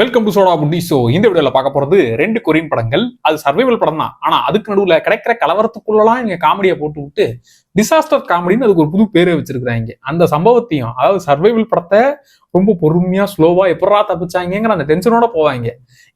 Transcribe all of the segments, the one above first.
Welcome to Soda Putti so இந்த வீடியோவில் பார்க்க போறது ரெண்டு கொரியன் படங்கள். அது சர்வைவல் படம் தான் ஆனா அதுக்கு நடுவுல கிடைக்கிற கலவரத்துக்குள்ளலாம் நீங்கள் காமெடியை போட்டு விட்டு டிசாஸ்டர் காமெடின்னு அதுக்கு ஒரு புது பேரே வச்சிருக்கிறாங்க. அந்த சம்பவத்தையும் அதாவது சர்வைவல் படத்தை ரொம்ப பொறுமையா ஸ்லோவா எப்படா தப்பிச்சாங்கிற அந்த டென்ஷனோட போவாங்க.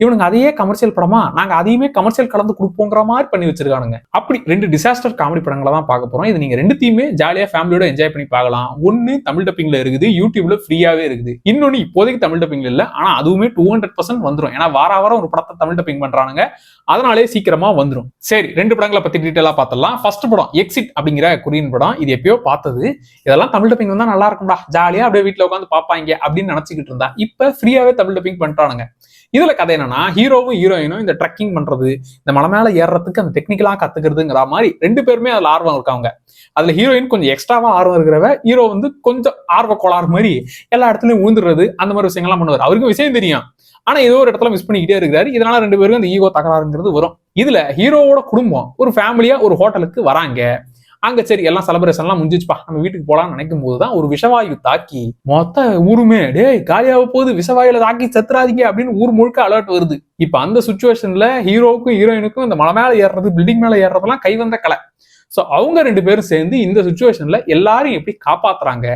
இவனுங்க அதையே கமர்ஷியல் படமா நாங்க அதையுமே கமர்ஷியல் கலந்து கொடுப்போங்கிற மாதிரி பண்ணி வச்சிருக்கானுங்க. அப்படி ரெண்டு டிசாஸ்டர் காமெடி படங்களை தான் பார்க்க போறோம். இது நீங்க ரெண்டுத்தையுமே ஜாலியா ஃபேமிலியோட என்ஜாய் பண்ணி பார்க்கலாம். ஒன்னு தமிழ் டப்பிங்ல இருக்குது யூடியூப்ல ஃப்ரீயாவே இருக்குது. இன்னொன்னு இப்போதைக்கு தமிழ் டப்பிங்ல இல்ல ஆனா அதுவுமே டூ ஹண்ட்ரட் பர்சன்ட் வந்துடும் ஏன்னா வார வாரம் ஒரு படத்தை தமிழ் டப்பிங் பண்றானுங்க. அதனாலே சீக்கிரமா வந்துடும் சரி ரெண்டு படங்களை பத்தி டீட்டெயிலா பார்த்தலாம் ஃபர்ஸ்ட் படம் எக்ஸிட் அப்படிங்கிற அப்படின்னு படம். இது எப்பயோ பார்த்தது. இதெல்லாம் தமிழ் டப்பிங் வந்தா நல்லா இருக்கும்டா. ஜாலியா அப்படியே வீட்டுல உட்காந்து பார்ப்பாங்க அப்படின்னு நினைச்சுக்கிட்டு இருந்தா. இப்ப ஃப்ரீயாவே தமிழ் டப்பிங் பண்ணிட்டானுங்க இதுல கதை என்னன்னா ஹீரோவும் ஹீரோயினும் இந்த ட்ரெக்கிங் பண்றது இந்த மலை மேல ஏறுறதுக்கு அந்த டெக்னிக்கலா கத்துக்கிறதுங்கிற மாதிரி ரெண்டு பேருமே அதுல ஆர்வம் இருக்காங்க அதுல ஹீரோயின் கொஞ்சம் எக்ஸ்ட்ராவா ஆர்வம் இருக்கிறவ ஹீரோ வந்து கொஞ்சம் ஆர்வ கோளாறு மாதிரி எல்லா இடத்துலயும் ஊந்துடுறது அந்த மாதிரி விஷயங்கள்லாம் பண்ணுவார். அவருக்கும் விஷயம் தெரியும். ஆனா ஏதோ ஒரு இடத்துல மிஸ் பண்ணிக்கிட்டே இருக்காரு இதனால ரெண்டு பேருக்கும் அந்த ஈகோ தகராறுங்கிறது வரும். இதுல ஹீரோவோட குடும்பம் ஒரு ஃபேமிலியா ஒரு ஹோட்டலுக்கு வராங்க. அங்க சரி எல்லாம் செலப்ரேஷன்லாம் முடிஞ்சிச்சுப்பா. நம்ம வீட்டுக்கு போலாம்னு நினைக்கும் போதுதான் ஒரு விஷவாயு தாக்கி மொத்த ஊருமே டேய் காலியாக போகுது விஷவாயுல தாக்கி செத்துறாதீங்க அப்படின்னு ஊர் முழுக்க அலர்ட் வருது. இப்ப அந்த சுச்சுவேஷன்ல ஹீரோவுக்கும் ஹீரோயினுக்கும் இந்த மலை மேல ஏறுறது பில்டிங் மேல ஏறுறதெல்லாம் கை வந்த கலை. ஸோ அவங்க ரெண்டு பேரும் சேர்ந்து இந்த சுச்சுவேஷன்ல எல்லாரும் எப்படி காப்பாத்துறாங்க?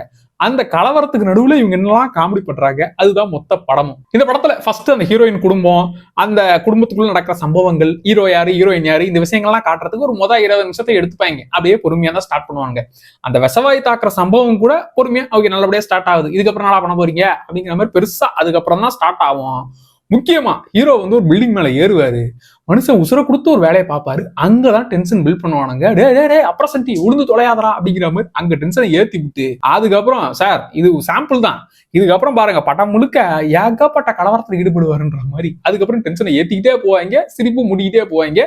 அந்த கலவரத்துக்கு நடுவுல இவங்க என்னெல்லாம் காமெடி பண்றாங்க அதுதான் மொத்த படமும். இந்த படத்துல ஃபர்ஸ்ட் அந்த ஹீரோயின் குடும்பம் அந்த குடும்பத்துக்குள்ள நடக்கிற சம்பவங்கள் ஹீரோ யாரு ஹீரோயின் யாரு இந்த விஷயங்கள்லாம் காட்டுறதுக்கு ஒரு மொதல் இருபது நிமிஷத்தை எடுத்துப்பாங்க. அப்படியே பொறுமையா தான் ஸ்டார்ட் பண்ணுவாங்க. அந்த விசவாய் தாக்குற சம்பவம் கூட பொறுமையா அவங்க நல்லபடியா ஸ்டார்ட் ஆகுது. இதுக்கப்புறம் நல்லா பண்ண போறீங்க? அப்படிங்கிற மாதிரி பெருசா அதுக்கப்புறம் தான் ஸ்டார்ட் ஆகும். முக்கியமா ஹீரோ வந்து ஒரு பில்டிங் மேல ஏறுவாரு. மனுஷன் உசுர கொடுத்து ஒரு வேலையை பார்ப்பாரு. அங்கதான் டென்ஷன் பில்ட் பண்ணுவானுங்க. டே டே டே அப்ரசன்டி உளுந்து தொலையாதரா அப்படிங்கிற மாதிரி அங்க டென்ஷனை ஏத்தி விட்டு அதுக்கப்புறம் சார் இது சாம்பிள் தான். இதுக்கப்புறம் பாருங்க படம் முழுக்க ஏகப்பட்ட கலவரத்தில் ஈடுபடுவாருன்ற மாதிரி. அதுக்கப்புறம் டென்ஷனை ஏத்திக்கிட்டே போவாங்க சிரிப்பு முடிக்கிட்டே போவாங்க.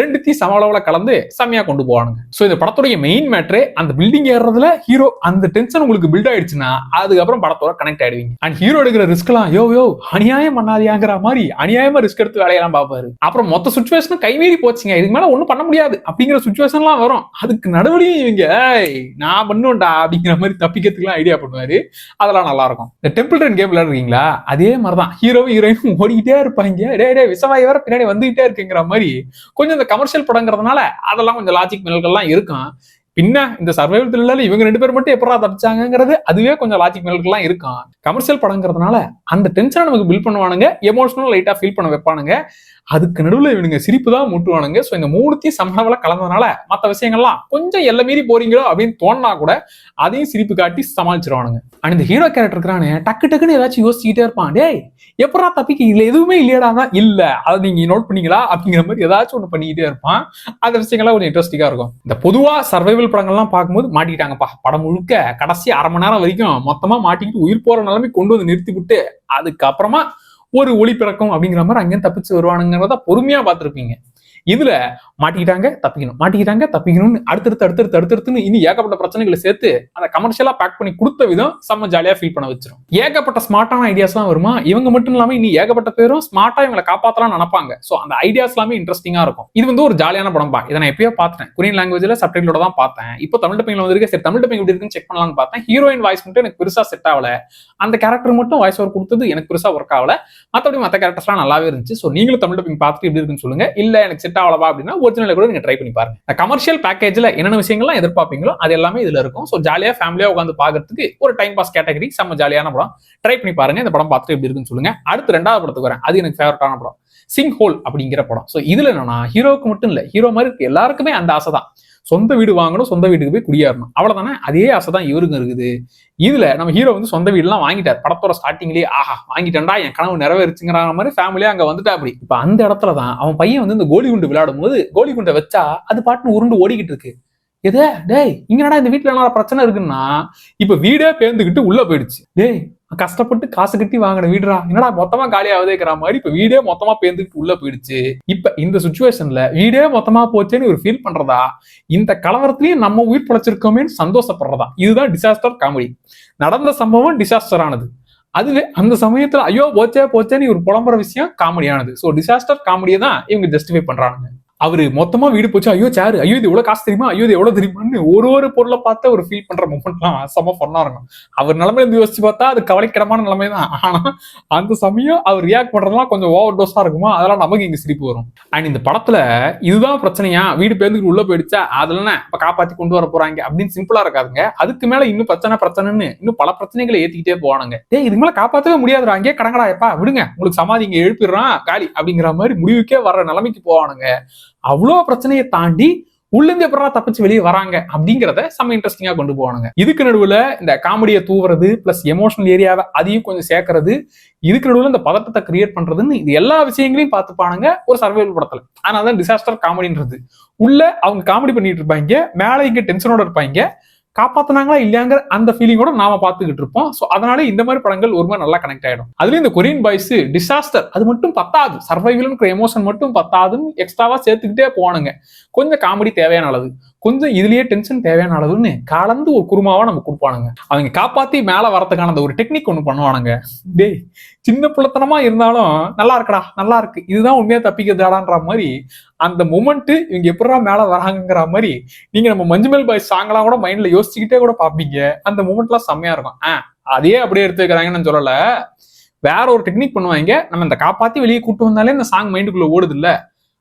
ரெண்டுத்தையும் சம அளவுல கலந்து செம்மையா கொண்டு போவானுங்க. ஸோ இந்த படத்துடைய மெயின் மேட்ரே அந்த பில்டிங் ஏறுறதுல ஹீரோ அந்த டென்ஷன் உங்களுக்கு பில்ட் ஆயிடுச்சுன்னா அதுக்கப்புறம் படத்தோட கனெக்ட் ஆயிடுவீங்க. அண்ட் ஹீரோ எடுக்கிற ரிஸ்க்லாம் யோ யோ அநியாயம் பண்ணாதியாங்கிற மாதிரி அநியாயமா ரிஸ்க் எடுத்து வேலையெல்லாம் பார்ப்பாரு. அப்புறம் மொத்த சுச்சுவேஷனும் கைமீறி போச்சுங்க. இதுக்கு மேல ஒண்ணும் பண்ண முடியாது அப்படிங்கிற சுச்சுவேஷன்லாம் வரும். அதுக்கு நடுவுலையும் இவங்க நான் பண்ணுவேன்டா அப்படிங்கிற மாதிரி தப்பிக்கிறதுக்குலாம் ஐடியா பண்ணுவாரு அதெல்லாம் நல்லா இருக்கும். இந்த டெம்பிள் ரன் கேம் விளையாடுறீங்களா? அதே மாதிரிதான். ஹீரோவும் ஹீரோயினும் ஓடிக்கிட்டே இருப்பாங்க. டே டே விசவாய் வர பின்னாடி வந்துகிட்டே இருக்குங்கிற மாதிரி. கொஞ்சம் இந்த கமர்ஷியல் படங்கிறதுனால அதெல்லாம் கொஞ்சம் லாஜிக் மினல்கள்லாம் இருக்கும். பின்ன இந்த சர்வைவல் த்ரில்லர்ல இவங்க ரெண்டு பேர் மட்டும் எப்படா தப்பிச்சாங்கிறது அதுவே கொஞ்சம் லாஜிக் மினல்கள்லாம் இருக்கும் கமர்ஷியல் படங்கிறதுனால அந்த டென்ஷனை நமக்கு பில் பண்ணுவானுங்க எமோஷனல் லைட்டா ஃபீல் பண்ண வைப்பானுங்க. அதுக்கு நடுவுல இவனுங்க சிரிப்பு தான் மூட்டுவானுங்க. ஸோ இந்த மூணுத்தையும் சமளவில் கலந்ததுனால மற்ற விஷயங்கள்லாம் கொஞ்சம் எல்லை மீறி போறீங்களோ அப்படின்னு தோணுனா கூட அதையும் சிரிப்பு காட்டி சமாளிச்சிருவானுங்க. அண்ட் இந்த ஹீரோ கேரக்டர் இருக்கிறானே டக்கு டக்குன்னு ஏதாச்சும் யோசிச்சுக்கிட்டே இருப்பான். டேய் எப்படா தப்பிக்க? இதுல எதுவுமே இல்லையடா. இல்ல அதை நீங்க நோட் பண்ணீங்களா? அப்படிங்கிற மாதிரி ஏதாச்சும் ஒண்ணு பண்ணிக்கிட்டே இருப்பான். அந்த விஷயங்கள்லாம் கொஞ்சம் இன்ட்ரெஸ்டிங்கா இருக்கும். இந்த பொதுவா சர்வைவல் படங்கள்லாம் பார்க்கும்போது மாட்டிக்கிட்டாங்கப்பா. படம் முழுக்க கடைசி அரை மணி நேரம் வரைக்கும் மொத்தமா மாட்டிக்கிட்டு உயிர் போற நிலைமை கொண்டு வந்து நிறுத்தி விட்டு அதுக்கப்புறமா ஒரு ஒளி பிறக்கும் அப்படிங்கிற மாதிரி அங்கேயும் தப்பிச்சு வருவானுங்கிறத பொறுமையா பார்த்திருப்பீங்க. இதுல மாட்டிக்கிட்டாங்க தப்பிக்கணும். மாட்டிக்கிட்டாங்க தப்பிக்கணும்னு அடுத்தடுத்து அடுத்தடுத்து அடுத்தடுத்துன்னு இனி ஏகப்பட்ட பிரச்சனைகளை சேர்த்து அதை கமர்ஷியலா பேக் பண்ணி கொடுத்த விதம் செம்ம ஜாலியா ஃபீல் பண்ண வச்சிரும். ஏகப்பட்ட ஸ்மார்ட்டான எல்லாம் வருமா? இவங்க மட்டும் இல்லாம இனி ஏகப்பட்ட பேரும் ஸ்மார்ட்டா இவங்களை காப்பாத்தலாம் நினைப்பாங்க. சோ அந்த ஐடியாஸ் எல்லாமே இன்ட்ரெஸ்டிங்கா இருக்கும். இது வந்து ஒரு ஜாலியான படம் பா. இதை நான் எப்பயோ பார்த்தேன். கொரியன் லாங்குவேஜ்ல சப்டைட்டிலோட தான் பார்த்தேன். இப்போ தமிழ் டப்பிங்ல வந்திருக்கு சரி தமிழ் டப்பிங் எப்படி இருக்குன்னு செக் பண்ணலாம்னு பார்த்தேன். ஹீரோயின் வாய்ஸ் மட்டும் எனக்கு பெருசா செட் ஆகல. அந்த கேரக்டர் மட்டும் வாய்ஸ் ஓவர் கொடுத்தது எனக்கு பெருசா ஒர்க் ஆகல. மற்றபடி மற்ற கேரக்டர்ஸ்லாம் நல்லாவே இருந்துச்சு. ஸோ நீங்களும் தமிழ் டப்பிங் பார்த்துட்டு எப்படி இருக்குன்னு சொல்லுங்க. இல்ல எனக்கு செட் ஆகலவா அப்படின்னா ஒரிஜினல் கூட நீங்க ட்ரை பண்ணி பாருங்க. கமர்ஷியல் பேக்கேஜ்ல என்னென்ன விஷயங்கள்லாம் எதிர்பார்ப்பீங்களோ அது எல்லாமே இதுல இருக்கும். ஸோ ஜாலியா ஃபேமிலியா உட்காந்து பார்க்கறதுக்கு ஒரு டைம் பாஸ் கேட்டகரி செம்ம ஜாலியான படம். ட்ரை பண்ணி பாருங்க. இந்த படம் பார்த்துட்டு எப்படி இருக்குன்னு சொல்லுங்க. அடுத்து ரெண்டாவது படத்துக்கு வரேன். அது எனக்கு ஃபேவரட்டான படம். சிங் ஹோல் அப்படிங்கிற படம். ஸோ இதுல என்னன்னா ஹீரோவுக்கு மட்டும் இல்ல ஹீரோ மாதிரி இருக்கு. எல்லாருக்குமே அந்த ஆசை தான். சொந்த வீடு வாங்கணும் சொந்த வீட்டுக்கு போய் குடியேறணும். அவ்வளவுதானே? அதே ஆசை தான் இவருக்கும் இருக்குது. இதுல நம்ம ஹீரோ வந்து சொந்த வீடுலாம் வாங்கிட்டார். படத்தோட ஸ்டார்டிங்லயே ஆஹா வாங்கிட்டேன்டா என் கனவு நிறைவேறுச்சுங்கிற மாதிரி ஃபேமிலியா அங்க வந்துட்டா அப்படி. இப்ப அந்த இடத்துல தான் அவன் பையன் வந்து இந்த கோலி குண்டு விளையாடும் போது கோலி குண்டை வச்சா அது பாட்டுன்னு உருண்டு ஓடிக்கிட்டு இருக்கு. எதே டேய் இங்கடா இந்த வீட்டுல என்ன பிரச்சனை இருக்குன்னா இப்ப வீடே பேர்ந்துக்கிட்டு உள்ள போயிடுச்சு. டேய் கஷ்டப்பட்டு காசு கட்டி வாங்கின வீடுடா. என்னடா மொத்தமா காலி ஆகுதேங்கிற மாதிரி இப்ப வீடே மொத்தமா பேர்ந்துக்கிட்டு உள்ள போயிடுச்சு. இப்ப இந்த சுச்சுவேஷன்ல வீடே மொத்தமா போச்சேன்னு ஒரு ஃபீல் பண்றதா? இந்த கலவரத்திலயும் நம்ம உயிர் பழைச்சிருக்கோமேன்னு சந்தோஷப்படுறதா? இதுதான் டிசாஸ்டர் காமெடி நடந்த சம்பவம் டிசாஸ்டர் ஆனது. அதுவே அந்த சமயத்துல ஐயோ போச்சே போச்சேன்னு ஒரு புலம்புற விஷயம் காமெடியானது ஸோ டிசாஸ்டர் காமெடியை தான் இவங்க ஜஸ்டிஃபை பண்றாங்க அவரு மொத்தமா வீடு போச்சு ஐயோ சேரு ஐயோ இது எவ்வளவு காசு தெரியுமா? ஐயோ இது எவ்வளவு தெரியுமான்னு ஒரு ஒரு பொருளை பார்த்து ஒரு ஃபீல் பண்ற மூமெண்ட்லாம் செம்ம பண்ணா இருக்கும். அவர் நிலைமையில இருந்து யோசிச்சு பார்த்தா அது கவலைக்கிடமான நிலைமை தான். ஆனா அந்த சமயம் அவர் ரியாக்ட் பண்றதுலாம் கொஞ்சம் ஓவர் டோஸா இருக்குமா? அதெல்லாம் நமக்கு இங்க சிரிப்பு வரும். அண்ட் இந்த படத்துல இதுதான் பிரச்சனையா? வீடு பேருந்துக்கு உள்ள போயிடுச்சா? அதுல இப்ப காப்பாத்தி கொண்டு வர போறாங்க? அப்படின்னு சிம்பிளா இருக்காதுங்க. அதுக்கு மேல இன்னும் பிரச்சனை பிரச்சனைன்னு இன்னும் பல பிரச்சனைகளை ஏத்திக்கிட்டே போவானுங்க. டேய் இதுக்கு மேல காப்பாத்தவே முடியாதுடா. அங்கே கடங்கடா எப்பா விடுங்க. உங்களுக்கு சமாதி இங்க எழுப்பிடுறான். காலி. அப்படிங்கிற மாதிரி முடிவுக்கே வர்ற நிலைமைக்கு போவானுங்க. அவ்வளோ பிரச்சனையை தாண்டி உள்ளிருந்து எப்படா தப்பிச்சு வெளியே வராங்க அப்படிங்கிறத செம்ம இன்ட்ரெஸ்டிங்கா கொண்டு போவானுங்க. இதுக்கு நடுவுல இந்த காமெடியை தூவுறது பிளஸ் எமோஷனல் ஏரியாவை அதையும் கொஞ்சம் சேர்க்கறது இதுக்கு நடுவுல இந்த பதட்டத்தை கிரியேட் பண்றதுன்னு இது எல்லா விஷயங்களையும் பார்த்துப்பானுங்க ஒரு சர்வைவல் படத்துல. அதனாலதான் டிசாஸ்டர் காமெடின்றது உள்ள அவங்க காமெடி பண்ணிட்டு இருப்பாங்க மேலே இங்க டென்ஷனோட இருப்பாங்க காப்பாத்துனாங்களா இல்லையாங்கிற அந்த ஃபீலிங்கோட நாம பார்த்துக்கிட்டு இருப்போம். ஸோ அதனால இந்த மாதிரி படங்கள் ஒரு மாதிரி நல்லா கனெக்ட் ஆயிடும். அதுலயும் இந்த கொரியன் பாய்ஸ் டிசாஸ்டர் அது மட்டும் பத்தாது. சர்வைவல்ங்கிற எமோஷன் மட்டும் பத்தாதுன்னு எக்ஸ்ட்ராவா சேர்த்துக்கிட்டே போவானுங்க. கொஞ்சம் காமெடி தேவையான அளவு. கொஞ்சம் இதுலயே டென்ஷன் தேவையான அளவுன்னு கலந்து ஒரு குருமாவா நம்ம கொடுப்பானுங்க. அவங்க காப்பாத்தி மேல வரதுக்கான அந்த ஒரு டெக்னிக் ஒன்று பண்ணுவானுங்க. டேய் சின்ன பிள்ளைத்தனமா இருந்தாலும் நல்லா இருக்குடா நல்லா இருக்கு. இதுதான் உண்மையா தப்பிக்கிறதாடான்ற மாதிரி அந்த மூமெண்ட்டு இவங்க எப்படா மேல வராங்கங்கிற மாதிரி நீங்க நம்ம மஞ்சுமேல் பாய் சாங்கெல்லாம் கூட மைண்ட்ல யோசிச்சுக்கிட்டே கூட பாப்பீங்க அந்த மூமெண்ட்லாம் செம்மையா இருக்கும். ஆ அதே அப்படியே எடுத்துக்கிறாங்கன்னு சொல்லலை சொல்லல. வேற ஒரு டெக்னிக் பண்ணுவாங்க. நம்ம இந்த காப்பாத்தி வெளியே கூட்டு வந்தாலே இந்த சாங் மைண்டுக்குள்ள ஓடுது இல்ல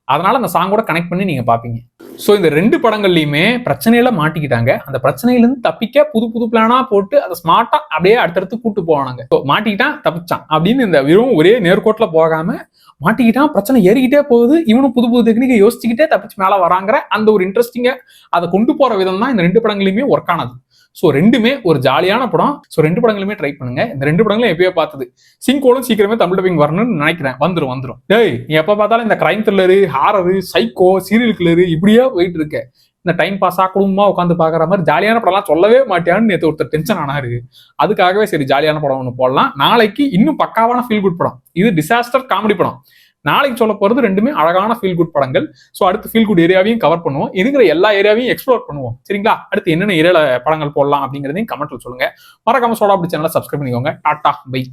அதனால அந்த சாங்கோட கனெக்ட் பண்ணி நீங்க பாப்பீங்க. ஸோ இந்த ரெண்டு படங்கள்லையுமே பிரச்சனையில மாட்டிக்கிட்டாங்க. அந்த பிரச்சனையிலேருந்து தப்பிக்க புது புது பிளானா போட்டு அதை ஸ்மார்ட்டா அப்படியே அடுத்தடுத்து கூட்டு போவானுங்க. ஸோ மாட்டிக்கிட்டான் தப்பிச்சான் அப்படின்னு இந்த வெறும் ஒரே நேர்கோட்டில் போகாம மாட்டிக்கிட்டான் பிரச்சனை ஏறிக்கிட்டே போகுது. இவனும் புது புது டெக்னிக்கை யோசிச்சுக்கிட்டே தப்பிச்சு மேலே வராங்கிற அந்த ஒரு இன்ட்ரெஸ்டிங்கை அதை கொண்டு போற விதம் தான் இந்த ரெண்டு படங்களையுமே ஒர்க் ஆனது. ஸோ ரெண்டுமே ஒரு ஜாலியான படம். ஸோ ரெண்டு படங்களுமே ட்ரை பண்ணுங்க. இந்த ரெண்டு படங்களும் எப்பயோ பார்த்தது. சிங்கோலும் சீக்கிரமே தமிழ் டப்பிங் வரணும்னு நினைக்கிறேன். வந்துடும் வந்துடும் டேய் நீ எப்போ பார்த்தாலும் இந்த crime thriller horror psycho serial killer இப்படியே போயிட்டு இருக்க. இந்த டைம் பாஸ் ஆகணுமா உட்காந்து பார்க்குற மாதிரி ஜாலியான படம்லாம் சொல்லவே மாட்டியான்னு நேற்று ஒருத்தர் டென்ஷன் ஆனாரு. அதுக்காகவே சரி ஜாலியான படம் ஒன்று போடலாம். நாளைக்கு இன்னும் பக்காவான ஃபீல் குட் படம். இது டிசாஸ்டர் காமெடி படம். நாளைக்கு சொல்ல போறது ரெண்டுமே அழகான ஃபீல் குட் படங்கள். ஸோ அடுத்து ஃபீல் குட் ஏரியாவையும் கவர் பண்ணுவோம். இருக்கிற எல்லா ஏரியாவையும் எக்ஸ்ப்ளோர் பண்ணுவோம். சரிங்களா? அடுத்து என்னென்ன ஏரியாவில் படங்கள் போடலாம் அப்படிங்கிறதையும் கமெண்ட்ல சொல்லுங்க. மறக்காம சோடா அப்படி சேனலை சப்ஸ்கிரைப் பண்ணிக்கோங்க. Tata bye.